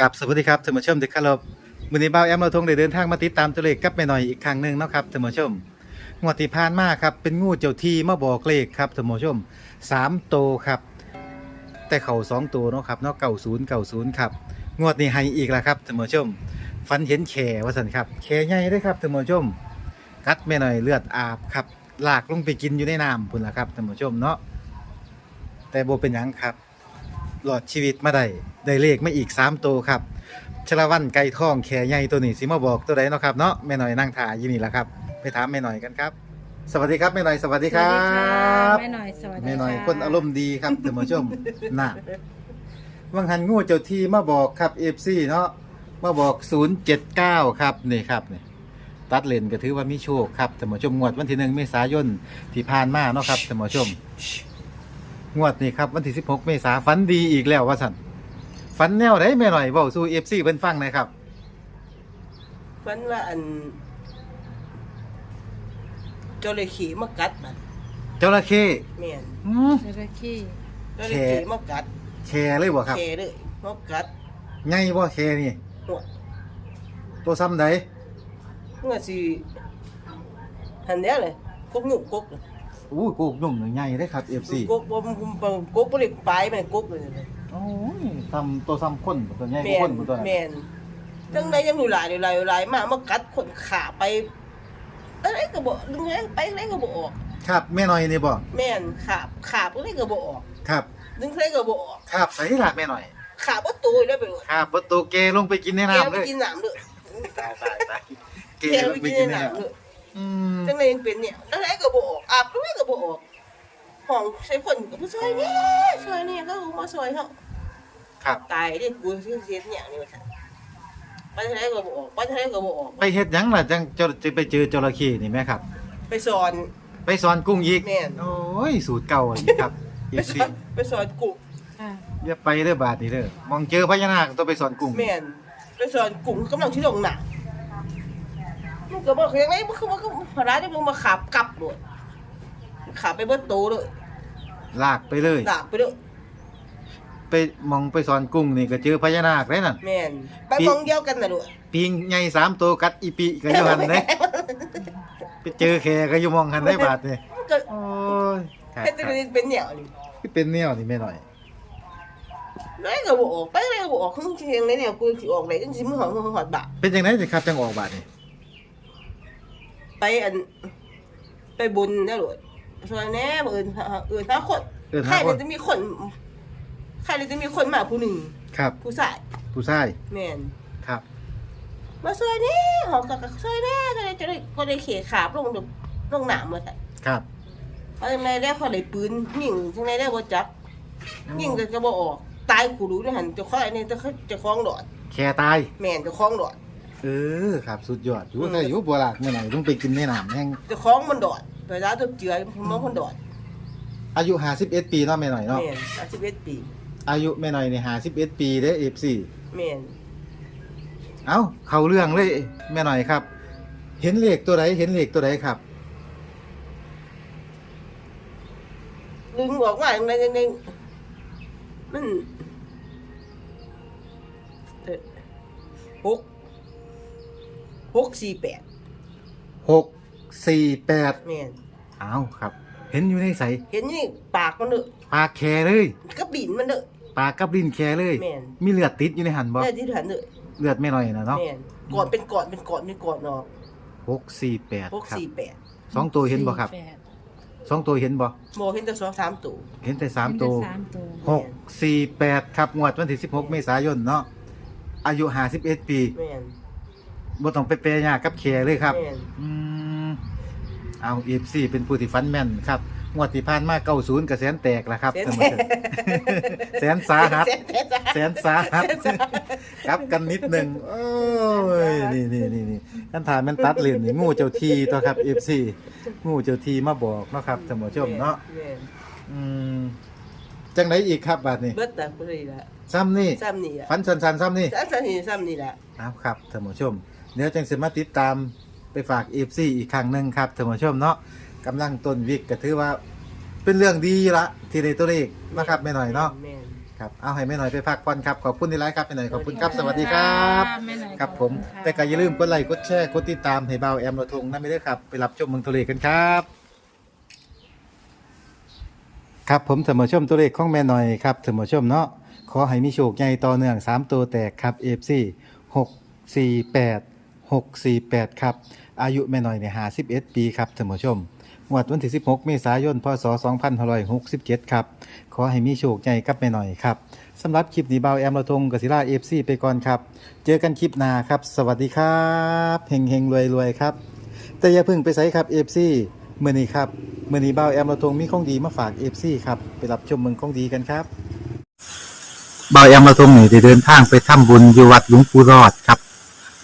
กับสวัสดีครับท่านผู้ชมที่เคารพมื้อนี้บ่าวแอมเราทงได้เดินทางมาติดตามตัวเลขกับแม่หน่อยอีกครั้งหนึ่งเนาะครับท่านผู้ชมงวดที่ผ่านมาครับเป็นงูเจ้าที่มาบอกเลขครับท่านผู้ชม3โตวครับ แต่เข่า2ตัวเนาะครับเนาะ90 90ครับงวดนี้ให้อีกแล้วครับท่านผู้ชมฝันเห็นแขว่าซั่นครับแขใหญ่เด้อครับท่านผู้ชมกัดแม่หน่อยเลือดอาบครับลากลงไปกินอยู่ในน้ำพุ่นละครับท่านผู้ชมเนาะแต่โบเป็นหยังครับ หลอดชีวิตมาได้ได้เลขมาอีก3ตัวครับชลวันไก่ทองแขใหญ่ตัวนี้สิมาบอกตัวใดเนาะครับเนาะแม่หน่อยนั่งถ่ายอยู่นี่แหละครับ ไปถามแม่หน่อยกันครับ สวัสดีครับแม่หน่อยสวัสดีครับแม่หน่อยสวัสดีแม่หน่อยะคนอารมณ์ดีครับท่านผู้ชมน่ะวังหันงูเจ้าที่มาบอกครับ FC เนาะมาบอก 079 ครับนี่ครับนี่ตัดเลนก็ถือว่ามีโชคครับท่านผู้ชมงวดวันที่หนึ่งเมษายนที่ผ่านมาเนาะครับท่านผู้ชม งวดนี้ครับวันที่ 16 เมษาฝันดีอีกแล้วว่าสั่นฝันแนวไหนแม่หน่อยเว้าสู่ FC เพิ่นฟังหน่อยครับ ฝันว่าอันจระเข้มากัดมันจระเข้แม่นอืม จระเข้จระเข้มากัดแคเลยบ่ครับแค่เลยมากัดไงบ่แคนี่ หัวตัวซ้ำใดเมื่อสิหันเนี้ยเลยกกหนุ่มกกเลย อู้โกกนุ่มใหญ่เด้ครับ FC กกบ่บ่บ่กกบ่ได้ปลายมันกกเลยเลยโอ้ยซ้ำตัวซ้ำคนตัวใหญ่กแม่ว่าคนนบ่ตัวนั้นแม่นจังไดยังอยู่หลายอยู่หลายอยู่หลายมามากัดคนขาไปอะไรก็บ่ดึงไงไปอะไรก็บ่ออก ครับแม่หน่อยนี่บ่แม่นขาบขาบอะไรก็บ่ออก ครับดึงอะไรก็บ่ออก ครับใส่ละแม่หน่อย ขาบ่ตูแล้วไปเลยครับประตูเกลงไปกินในแกน้ำไปเลยกินน้ำเลยตายตายตายเกแกลไปงไปกินกินในน้ำน้ำเลย อืมจังเลยยังเป็นเนี่ยจังไรก็บออกอาบด้วยก็บออกห้องใช้คนกับผู้ช่วยเนี่ยช่วยเนี่ยก็มาช่วยเขาครับ ตายดิกูเสียเสียเนี่ยนี่มาไปทางไหนก็บออกไปทางไหนก็บออก ไปเฮ็ดหยังล่ะจังจะจะไปเจอจระเข้นี่แม่ครับ ไปสอน ไปสอนกุ้งอีกแม่น โอ้ยสูตรเก่าอีกครับไปอีกสสิอนไปสอนกุ้งค่ะอย่าไปเด้อบาดนี่เด้อมองเจอพญานาคต้องไปสอนกุ้งแม่นไปสอนกุ้งกำลังที่ลงหนัก มันก็บอกยังไงมันคือว่าก็พระราชมึงมาขับกลับด้วยขับไปเบิดโตเลยลากไปเลยดากไปเลยไปมองไปสอนกุ้งนี่ก็เจอพญานาคเลยนั่น แม่นไปมองเดียวกันน่ะด้วยปิงใหญ่สามตัวกัดอีปีก็อยู่หันเด้ไปเจอแขก็อยู่มองหันได้บาดนี่มันก็โอ้ยครับเป็นตัวนี้เป็นเหนียวนี่คือเป็นแนวนี่แม่หน่อยไหนก็บ่ออกไปไหนก็บ่ออกครึ่งเที่ยงไหนเนี่ยกูสิออกไหนจังสิมึงหอมมึงหอดบะเป็นจังไดสิครับจังออกบาดนี่ ไปอัน ไปบุญได้เลยช่วยแหน่บ่เอิ้นเอิ้นหาคนเอิ้นใครหาคเลยนจะมีคนใครเลยจะมีคนมาผู้หนึ่งครับ ผู้ชายผู้ชายแม่นครับ มาช่วยแหน่หอกกะช่วยแหน่จะได้จะได้ก็ได้เขตขาบลงลงน้ำมาใส่ครับเอาจังไดได้เขาได้ปืนยิงจังไดได้บ่จับยิงก็ก็บ่ออก ตายกูรู้ด้วยหั่นเจ้าของอันนี้เจ้าเจ้าของดอดแขตายแม่นเจ้าของดอด เออครับสุดยอดอยู่ถ้าอยู่บัวลากแม่หน่อยต้องไปกินในน้ำแห้งเจ้าของมันดอดไปร้านตัวเจือมันคนดอดอายุ51ปีเนาะแม่หน่อยเนาะแม่นอาชีพปีอายุแม่หน่อยนี่51ปีเด้อ FC แม่นเอ้าเข้าเรื่องเลยแม่หน่อยครับ เห็นเลขตัวใดเห็นเลขตัวใดครับ ดึงบอกว่าอย่างไรอย่างไรมันเอ่อหก หกสี่แปด648แม่นเอ้าครับ เห็นอยู่ในใสเห็นนี่ปากมันเด้อปากแคเลย ก็บินมันเด้อ ปากกับลิ้นแคเลย แม่น มีเลือดติดอยู่ในหันบ่แม่ที่ถันเด้อเลือดแม่หน่อยนะเนาะแม่นก่อนเป็นก่อนเป็นก่อนเป็นก่อนเนาะหกสี่แปดหกครับสี่แปดสองตัวเห็นบ่ครับสี่แปดสองตัวเห็นบ่โมเห็นแต่สองสามตัว เห็นแต่สามตัว เห็นแสามตัวหกสี่แปดครับงวดวันที่สิบหกเมษายนเนาะอายุห้าสิบเอ็ดปี แม่น บ่ต้องไปเปยยากกับแคเลยครับ แม่นอืมเอาเอฟซีเป็นผู้ที่ฟันแม่นครับ งวดที่ผ่านมาเก้าศูนย์กระแสนแตกแล้วครับเสียท่านผู้ชมแสนสาหัส เสียเสียแสนสาหัสกลับกันนิดหนึ่งโอ้ย นี่นี่นี่นี่ท่านทานแมันตัดเลนนี่งูเจ้าทีตัวครับเอฟซีงูเจ้าทีมาบอกเนาะครับท่านผู้ชมเนาะแม่นอืมจังไดอีกครับบาดนี้เบิดแต่บ่ได้ละซ้ำนี่ซ้ำนี่ละฟันสันๆซ้ำนี่ซ้ำนี่ซ้ำนี่ละเอาครับท่านผู้ชม เดี๋ยวจังสิมาติดตามไปฝากเอฟซีอีกครั้งหนึ่งครับท่านผู้ชมเนาะกำลังต้นวิกก็ถือว่า เป็นเรื่องดีละที่ได้ตัวเลขนะครับไม่หน่อยเนาะแม่น ครับเอาให้แม่หน่อยไปพักผ่อนครับขอบคุณที่ไลฟ์ครับแม่หน่อยขอบคุณครับสวัสดีครับ แม่หน่อยครับผมขอณค่ะ แต่ก็อย่าลืมกดไลค์กดแชร์กดติดตามให้เบาแอมระทงนั่นไม่ได้อครับ ไปรับชมเมืองทะเลกันครับ ครับผมเสมอชมตัวเลขของแม่หน่อยครับเสมอชมเนาะขอให้มีโชคใหญ่ต่อเนื่อง 3 ตัวแตกครับ FC 648 648 ครับ อายุแม่น่อยเนี่ย51 ปีครับเสมอชมงวดวันที่ 16 เมษายน พศ 2567 ครับ ขอให้มีโชคใหญ่กับแม่น่อยครับสำหรับคลิปนี้เบาแอมระทงกศิลา FC ไปก่อนครับ เจอกันคลิปหน้าครับ สวัสดีครับเฮงเฮงรวยรวยครับ แต่อย่าเพิ่งไปใส่ครับ FC เมื่อนี้ครับเมื่อนี้เบาแอมราทงมีของดีมาฝาก FC ครับ ไปรับชมเมืองของดีกันครับเบาแอมราทงนี่ได้เดินทางไปทำบุญอยู่วัดหลวงปู่รอดครับ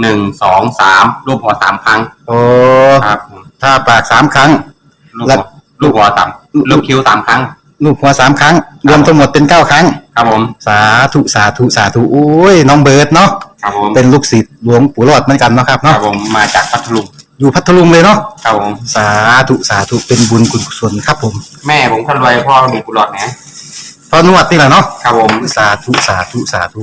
หนึ่งสองสามรูปหัวสามครั้งโอ้ครับผมถ้าปากสามครั้งลูกแล้หัววลูกหัวสามลูกคิ้วสามครั้ง ลูกหัวสามครั้ง รวมทั้งหมดเป็นเก้าครั้ง ครับผมสาธุสาธุสาธุโอ้ยน้องเบิร์ดเนาะครับผมเป็นลูกศิษย์หลวงปู่รอดเหมือนกันเนาะครับครัเนาะบผมมาจากพัทลุงอยู่พัทลุงเลยเนาะครับผมสาธุสาธุเป็นบุญกุศลครับผมแม่ผมคนรวยพ่อมีกุหลาบนะพอนวดนี่แหละเนาะครับผมสาธุสาธุสาธุ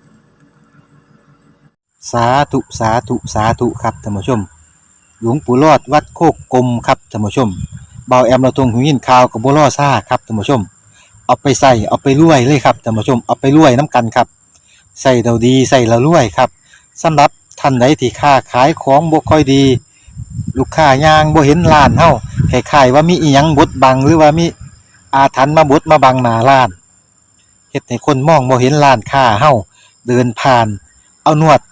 สาธุสาธุสาธุครับท่านผู้ชม หลวงปู่รอดวัดโคกกลมครับท่านผู้ชมเบาแอมเราตรงหูยินข่าวกับบัวล่อซ่าครับท่านผู้ชม เอาไปใส่เอาไปรวยเลยครับท่านผู้ชมเอาไปรวยน้ำกันครับใส่เราดีใส่เรารวยครับสำหรับท่านใดที่ค้าขายของบ่ค่อยดี ลูกค้ายางบ่เห็นร้านเฮาคล้ายๆว่ามีอีหยังบดบังหรือว่ามีอาถรรพ์มาบดมาบังหน้าร้านเฮ็ดให้คนมองบ่เห็นร้านค้าเฮาเดินผ่าน เอานวด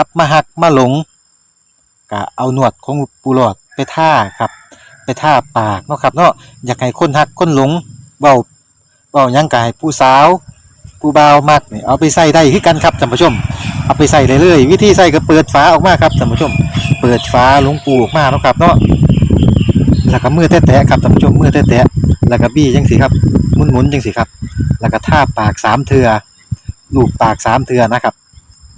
กลับมาหักมาหลงก็เอาหนวดของปูหลอดไปท่าครับ ไปท่าปากเนาะครับเนาะอยากให้คนหักคนหลงเบาเบายังกายผู้สาวผู้บ่าวมักนี่เอาไปใส่ได้คือกันครับท่านผู้ชม เอาไปใส่เลยเลยวิธีใส่ก็เปิดฝาออกมาครับท่านผู้ชม เปิดฝาหลวงปูออกมาเนาะครับเนาะแล้วก็มือแตะๆครับท่านผู้ชมมือแตะๆแล้วก็บี้จังสิครับหมุนๆจังสิครับ แล้วก็ท่าปากสามเทือลูบปากสามเทือนะครับ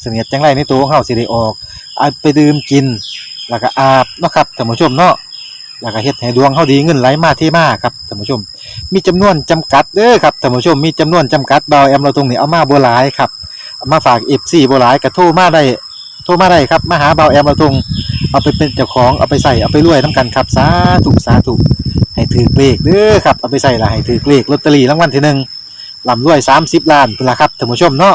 เสนียดจังไรในตัวของเฮาสิได้ออกเอาไปดื่มกิน แล้วก็อาบเนาะครับท่านผู้ชมเนาะแล้วก็เฮ็ดให้ดวงเฮาดีเงินไหลมาเทมาครับท่านผู้ชม มีจำนวนจำกัดเด้อครับท่านผู้ชมมีจำนวนจำกัดเบาแอมเราตรงนี้เอามาบ่หลายครับามาฝาก FC บ่หลายก็โทรมาได้โทรมาได้ครับมาหาเบาแอมเราตรงเอาไปเป็นเจ้าของเอาไปใส่เอาไปรวยน้ำกันครับสาธุสาธุให้ถือเลขเด้อครับเอาไปใส่ละให้ถือเลขลอตเตอรี่รางวัลที่หนึ่งลำรวยสามสิบล้านเป็นละครับท่านผู้ชมเนาะ